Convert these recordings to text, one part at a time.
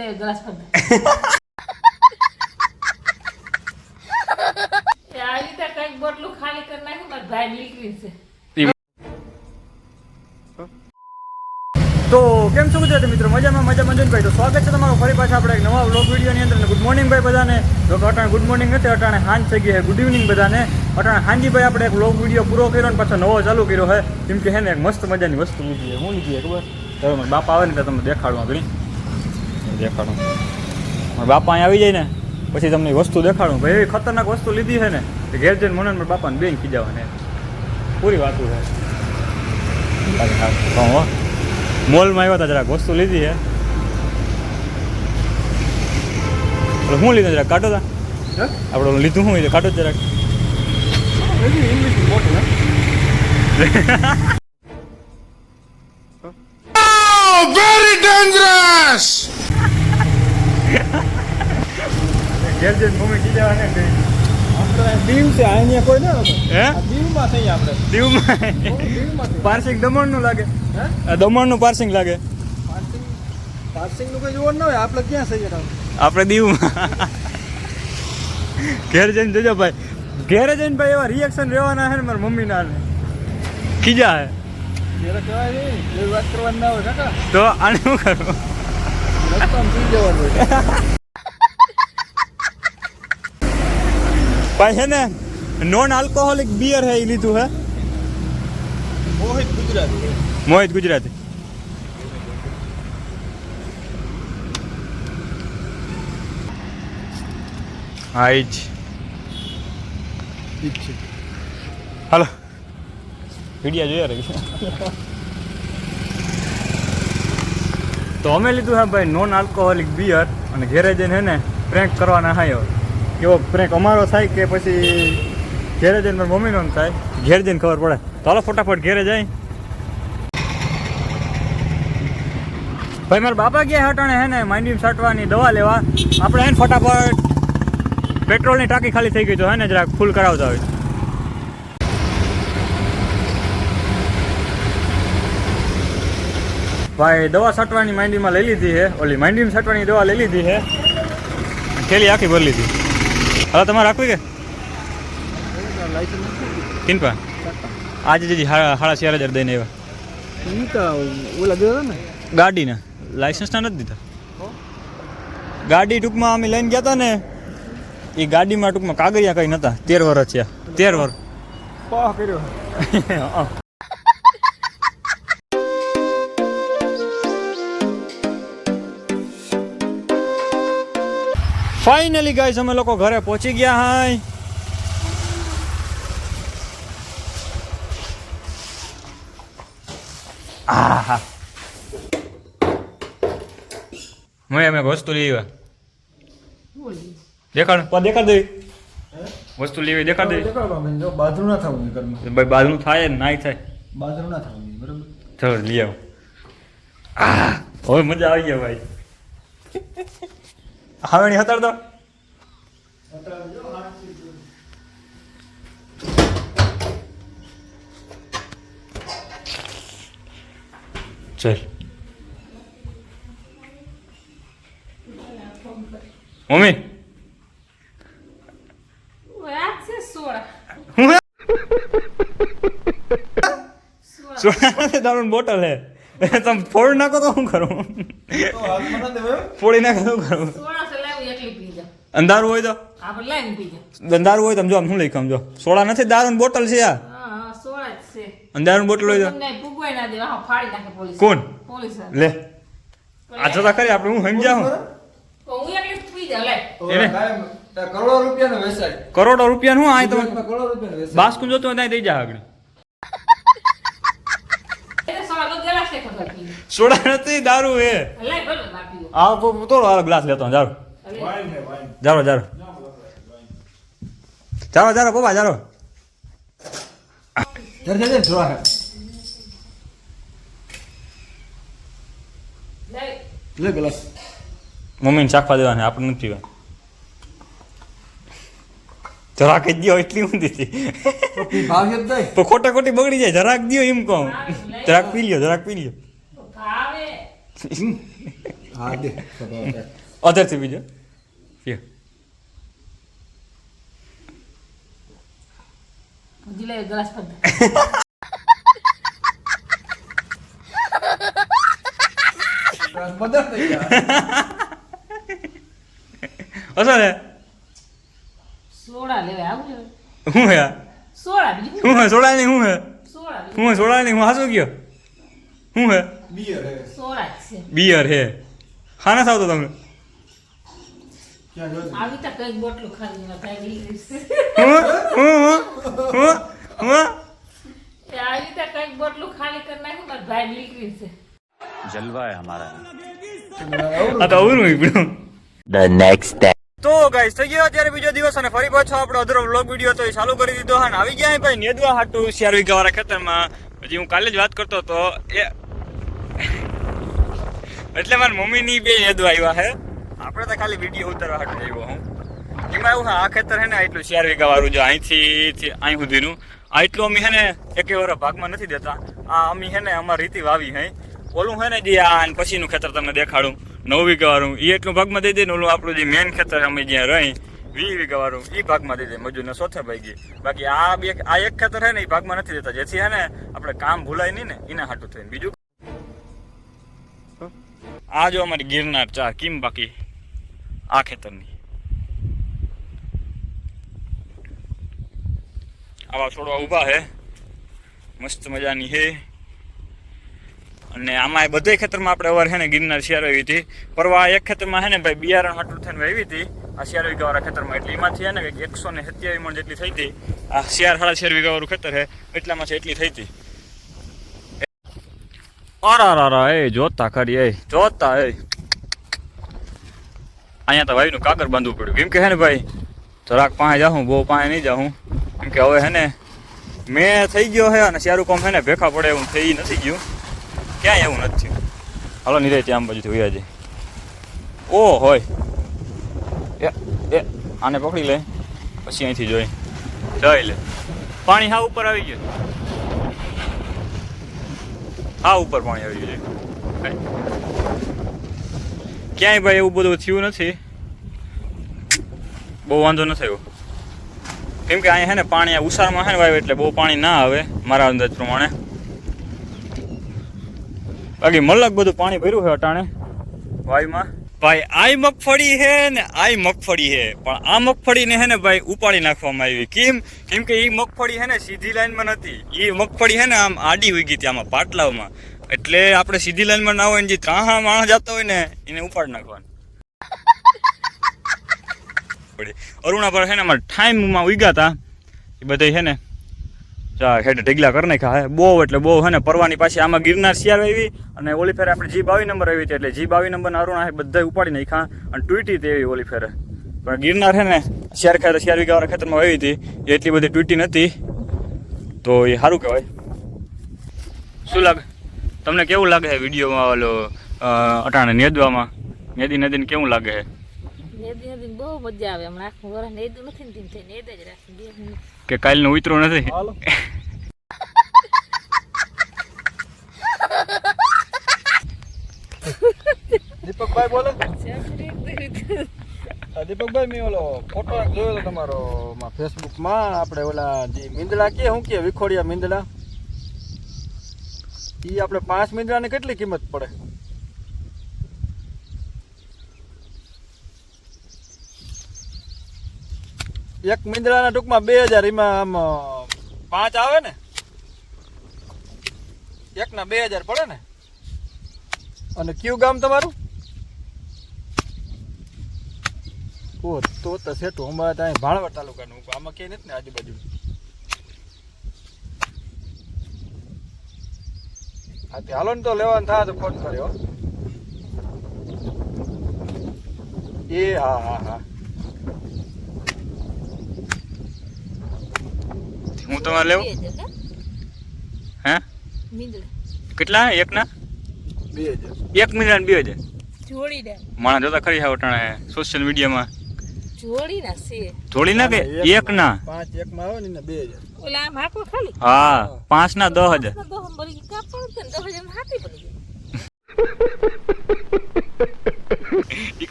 લે ગ્લાસ પર એ રીતે કંઈક બોટલું ખાલી કરી નાખ્યું મારા ભાઈ નીકળી છે. તો કેમ છો ગુજરાતી મિત્રો? મજામાં મજા મંજનભાઈ તો સ્વાગત છે તમારું ફરી પાછા આપણે એક નવા વ્લોગ વિડીયોની અંદર. ગુડ મોર્નિંગ ભાઈ બધાને. તો કે અટાણે ગુડ મોર્નિંગ નથી અટાણે હાંજ થઈ ગઈ છે. ગુડ ઇવનિંગ બધાને. અટાણે હાંજી ભાઈ આપણે એક વ્લોગ વીડિયો પૂરો કર્યો ને પાછો નવો ચાલુ કર્યો છે. કેમ કે હે ને એક મસ્ત મજાની વસ્તુ લીધી છે. હું લીધી ખબર? હવે બાપા આવે ને તમે દેખાડવા દેખાડું આગળ દેખાડું. બાપા અહીંયા આવી જાય ને પછી તમને વસ્તુ દેખાડું. ભાઈ એવી ખતરનાક વસ્તુ લીધી છે ને કે ઘેર જઈને મને મારા બાપાને બેન ખીજાવાને પૂરી વાતું છે. હો મોલમાં આવ્યા હતા જરાક. વસ્તુ લીધી છે. હું શું લીધું જરાક? કાઢો તા. આપણે લીધું શું લીધું. કાઢો જરાક. Very dangerous! ઘેર જઈને મમ્મી કીધા ને કઈ દીવ છે અહીંયા કોઈ ના હે? દીવમાં થઈ આપણે. દીવમાં? પાર્સિંગ દમણનું લાગે. હે? દમણનું પાર્સિંગ લાગે. પાર્સિંગ પાર્સિંગનું કોઈ જોવાનું ના હોય આપણે ક્યાં ગયા આપણે દીવમાં. ઘેર જઈને જોજો ભાઈ. ઘેરે જઈને ભાઈ એવા રિએક્શન રહેવાના છે ને મારા મમ્મીના ને ખીજા હે તો આને શું કરું ભાઈ છે ને નોન આલ્કોહોલિક બિયર હે એ લીધું હે? મોહિત ગુજરાતી. મોહિત ગુજરાતી. હા એ જ. ઠીક છે. હાલો. વિડીયા જોયા રહી તો અમે લીધું હે ભાઈ નોન આલ્કોહોલિક બિયર અને ઘેરે જઈને હે ને પ્રેન્ક કરવાના હાયો. એવો પ્રેક અમારો થાય કે પછી ઘેરે જઈને મારી મમ્મીનો થાય. ઘેર જઈને ખબર પડે. હાલો ફટાફટ ઘેરે જાય. ભાઈ, મારા બાપા ગયા હટાણે હે ને માંડીમ સાટવાની દવા લેવા. આપણે હે ને ફટાફટ પેટ્રોલની ટાંકી ખાલી થઈ ગઈ તો હે ને જરાક ફૂલ કરાવતા હોય. ભાઈ, દવા છાંટવાની માંડીમાં લઈ લીધી છે ઓલી માંડીમાં સાટવાની દવા લઈ લીધી છે થેલી આખી ભરી લીધી. હવે તમારે રાખવી કે? કિન પા આજે જે હાડા ચાર હજાર દઈને આવ્યા. ગાડીના. લાઇસન્સના નથી દીધા. ગાડી ટૂંકમાં અમે લઈને ગયા હતા ને એ ગાડીમાં ટૂંકમાં કાગળિયા કંઈ નહોતા. તેર વર્ષ છે તેર વર્ષ કર્યો. ફાઇનલી ગાઈસ અમે લોકો ઘરે પહોંચી ગયા હાય. આહા. મેં અમે વસ્તુ લઈ આવ્યા. બોલી દેખાડ. પા દેખાડ દે વસ્તુ લેવી દેખાડ દે જો બાજુ ના થવું જોઈએ ઘરમાં. ભાઈ બાજુનું થાય ને નાય થાય. બાજુ ના થવું જોઈએ બરાબર? ચલો લઈ આવો. આહ, હવે મજા આવી ગયા ભાઈ. હાવેણી હતાડ દો ચલ. મમ્મી. સોળા. હું બોટલ હે. તમે ફોડ નાખો તો શું કરું? ફોડી નાખો શું કરું સોળા છે લાવી એટલી પી જા અંધારું હોય તો? અંધારું હોય તો સમજો આમ શું લઈ સમજો સોડા નથી દારૂની બોટલ છે આ. હા હા સોળા જ છે. અંધારું બોટલ હોય તો? કોણ? લે. આ જતા ખરી આપણે હું સમજ્યા હું તો હું એકલી જ પી જા લે. એને? કરોડો રૂપિયા વેચાય કરોડો રૂપિયા નું આ તમે? કરોડો રૂપિયાનો બાસ્કું જોતો હોય ત્યાં દઈ જા આગળ. સોડા નથી દારૂ હે પીવો આ તો ગ્લાસ લેતો હું, જારો જારો. જારો જારો બોબા જારો. મમ્મીને ચાખવા દેવાને આપણે નથી પીવા. જરાક જ દ્યો એટલી ઊંધી હતી. તો ખોટા ખોટી બગડી જાય જરાક દિયો એમ કહું. જરાક પી લ્યો જરાક પી લ્યો. અધરથી બીજો હજી લે ગ્લાસ પર બધા થઈ ગયા હસો ને સોડા લેવાય આવું હું હે? સોડા બીજું હું હે સોડા નહીં હું હે સોડા હું હે સોડા નહીં હું હાસુ ગયો હું હે બિયર હે સોડા છે બિયર હે ખાના સાવ તો તમે આવી તો કંઈક બોટલું ખાલી કઈ હું હું અત્યારે બીજો દિવસ અને ફરી પાછો આપણો અધરો વ્લોગ વીડિયો તો એ ચાલુ કરી દીધો હા આવી ગયા ભાઈ નેદવા હાટું શિયારવી ગવારા ખેતરમાં. હજી હું કાલે જ વાત કરતો તો એ એટલે મારા મમ્મીની બે નેદવા આવ્યા હે. આપડે તો ખાલી વીડિયો ઉતારવા હાટું આવ્યો હું. એમાં એવું હા આ ખેતર હે ને આટલું વીઘા વાળું જો અહીંથી અહીં સુધીનું. આ એટલું અમે હે ને એકે વાર ભાગમાં નથી દેતા. આ અમે હે ને અમારી રીતિ વાવી હે ઓલું હે ને જે આ પછીનું ખેતર તમને દેખાડું. નવ વીઘાવાળું એ એટલું ભાગમાં દઈ દે ને ઓલું આપણું જે મેન ખેતર અમે જ્યાં રહી વીસ વીઘાવાળું એ ભાગમાં દઈ દે. મજૂરને ભાઈ ગઈ. બાકી આ બે આ એક ખેતર હે ને એ ભાગમાં નથી દેતા. જેથી હે ને આપણે કામ ભૂલાય નહીં ને એના હાટું થઈને. બીજું? આ જો અમારી ગિરનાર ચા કેમ બાકી? આ ખેતરની. આવા છોડવા ઊભા હે. મસ્ત મજાની હે. અને આમાં બધા ખેતરમાં આપણે અવાર છે ને ગિરનાર શિયાર આવી હતી. પરવા એક ખેતરમાં છે ને ભાઈ બિયારણ હાટું થઈને વાવી હતી. આ શિયાર વીઘાવાળા ખેતરમાં એટલે એમાંથી છે ને એકસો ને સત્યાવીસ મણ જેટલી થઈ હતી. આ શિયાર સાડા શિયાર વીઘાવાળું ખેતર હે એટલામાંથી એટલી થઈ હતી. અરા એ જોતા ખરી, એ જોતા, એ. અહીંયા તો ભાઈનું કાગર બાંધવું પડ્યું. કેમ કે હે ને ભાઈ, જરાક પાસે જાઉં બહુ પાસે નહીં જાઉં કેમ કે હવે હે ને મેં થઈ ગયો હે અને શાહરુખ કોમ હે ને ભેખા પડે એવું થઈ નથી ગયું. ક્યાંય એવું નથી થયું. હાલો નીરે ત્યાં બાજુથી વયા જાય ઓ હોય. એ એ, આને પકડી લે. પછી અહીંથી જોઈ. જઈ લે. પાણી હા ઉપર આવી ગયું. હા ઉપર પાણી આવી ગયું છે. ક્યાંય ભાઈ એવું બધું થયું નથી. બહુ વાંધો નથી આવ્યો કેમ કે અહીંયા છે ને પાણી ઉસારમાં છે ને વાવે એટલે બહુ પાણી ના આવે મારા અંદાજ પ્રમાણે. બાકી મલક બધું પાણી ભર્યું છે અટાણે, વાયુમાં. ભાઈ, આઈ મગફળી હે ને આઈ મગફળી હે પણ આ મગફળીને હે ને ભાઈ ઉપાડી નાખવામાં આવી. કેમ? કેમ કે એ મગફળી હે ને સીધી લાઈનમાં નથી. એ મગફળી હે ને આમ આડી ગઈ હતી આમાં, પાટલાઓમાં. એટલે આપણે સીધી લાઈનમાં ના હોય ને જે ત્રાહા માણસ જતા હોય ને, એને ઉપાડી નાખવાનું. પડી. અરુણા પર હે ને અમારે ટાઈમમાં ઉગ્યા હતા એ બધા છે ને હેઠે ઢગલા કરી નાખ્યા. હે, બહુ એટલે બહુ હે ને પરવાની પાછી આમાં ગિરનાર શિયાર આવી અને ઓલી ફેરે આપણે જી બાવી નંબર આવી હતી એટલે જી બાવી નંબરના અરુણા હે બધા ઉપાડી નાખ્યા અને ટ્વીટી તેવી ઓલી ફેરે. પણ ગિરનાર હે ને શિયાર ખેતર શિયાર વીઘાવાળા ખેતરમાં આવી હતી. એટલી બધી તૂટી નથી તો એ સારું કહેવાય. શું લાગે? તમને કેવું લાગે છે વિડીયોમાં ઓલો અટાણે નેદવામાં? નેદી નદીને કેવું લાગે છે? નેદી નેદી બહુ મજા આવે. હમણાં આખું વરસ નેદું નથી ને થાય નેદ જ રાખી. બે કે કાલનું ઉતરું નથી? દીપકભાઈ બોલો? દીપકભાઈ મેં ઓલો ફોટો જોયો તમારો માં ફેસબુકમાં આપણે ઓલા જે મીંદડા કે શું કે વિખોડિયા મીંદડા? એ આપણે પાંચ મીંદડાની કેટલી કિંમત પડે? એક મીંદડાના ટૂંકમાં બે હજાર એમાં આમ પાંચ આવે ને? એકના બે હજાર પડે ને? અને કયું ગામ તમારું? ઓ, તો તો સેટું અમારે ત્યાં ભાણવડ તાલુકાનું આમાં કઈ નથી ને આજુબાજુ? હા, તે હાલો ને તો લેવાનું થાય તો ફોન કર્યો. એ, હા હા હા. હું તમારે લેવું? હે કેટલા એકના? બે હજાર એક મિનિટ બે હજાર જોડી માણસ જોતા ખરી છે અટાણે સોશિયલ મીડિયામાં જોડી ના છે. જોડી ના કે? એક ના? પાંચ એકમાં આવે ને બે હજાર ઓલા આમ હાકો ખાલી? હા પાંચ ના દસ હજાર.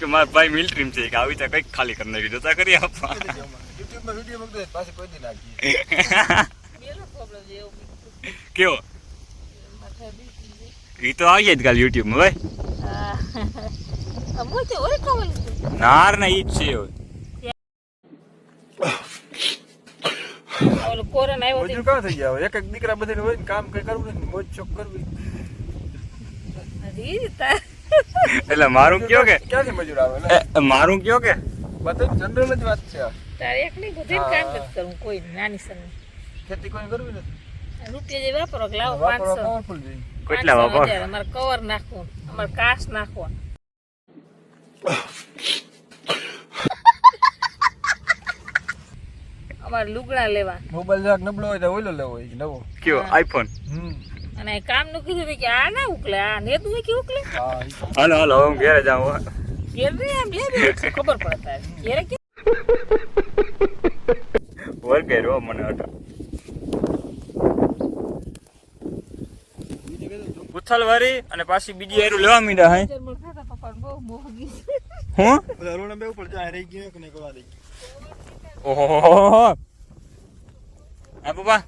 મારા ભાઈ મિલિટરી છે કે આવી રીતે કંઈક ખાલી કરી નાખી જોતા કરી આપવા યુટ્યુબમાં વીડિયો મૂકતો પાછી કોઈ દી એવું કેવો. એ તો આવી જાય કાલ ભાઈ તો ઓય કવલ નાર ને ઈ જ છે હવે. કોરોના આવ્યો તે થઈ ગયા? એક એક દીકરા બધાને હોય ને કામ કઈ કરવું નથી મોજ શોખ કરવી એટલે મારું કયો કે ક્યાંથી મજૂર આવે મારું કયો કે બધું જનરલ જ વાત છે. તારે એક નહીં બધું કામ જ કરું કોઈ નાની સન ખેતી કોઈ કરવી નથી? રૂપિયા જે વાપરો લાવો પાંચસો. કેટલા વાપરો? અમારે કવર નાખવું અમારે કાશ નાખવા. અમારે લુગડા લેવા. મોબાઈલ જરાક નબળો હોય તો ઓઈલો લેવો હોય નવો. કયો? આઈફોન હમ. અને કામનું કીધું કે આ ના ઉકલે આ ને તું કે ઉકલે. હાલો હાલો હું ઘેરે જાઉં ઘેર નહીં એમ લે ખબર પડે તારે. ઘેરે કે વર ઘેરો મને હતા ઉથલ વારી અને પાછી બીજી એરું લેવા મીડા હે. હું? અરુણ બે ઉપર જાય રહી ગયો કે નીકળવા દે ઓહો હા પપ્પા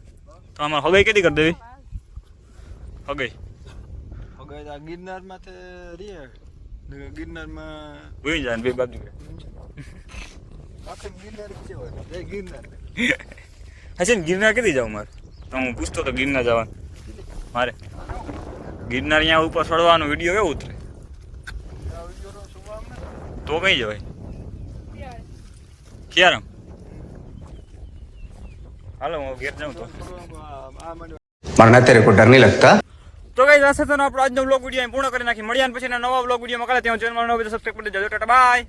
તો અમાર હગાઈ કેદી કરી દેવી? હગાઈ. હગાઈ આ ગિરનાર માથે રીએ ગિરનારમાં ભૂઈ જાય બે બાજુ. હશે ને ગિરનાર. કીધી જાઉં મારે? તો હું પૂછતો તો ગિરનાર જવાનું. મારે. ગિરનાર અહીંયા ઉપર ચડવાનો વીડિયો કેવો ઉતરે? તો કઈ જવાય ક્યારે હાલો હું ઘેર જાઉં તો. મને અત્યારે કોઈ ડર નહીં લાગતા? તો કઈ જશે તો આપણો આજનો બ્લોગ વીડિયો પૂર્ણ કરી નાખી. મળ્યા પછી નવા બ્લોગ વિડીયોમાં મકાલે ત્યાં ચેનલ નવો સબસ્ક્રાઈબ કરી દેજો. ટાટા બાય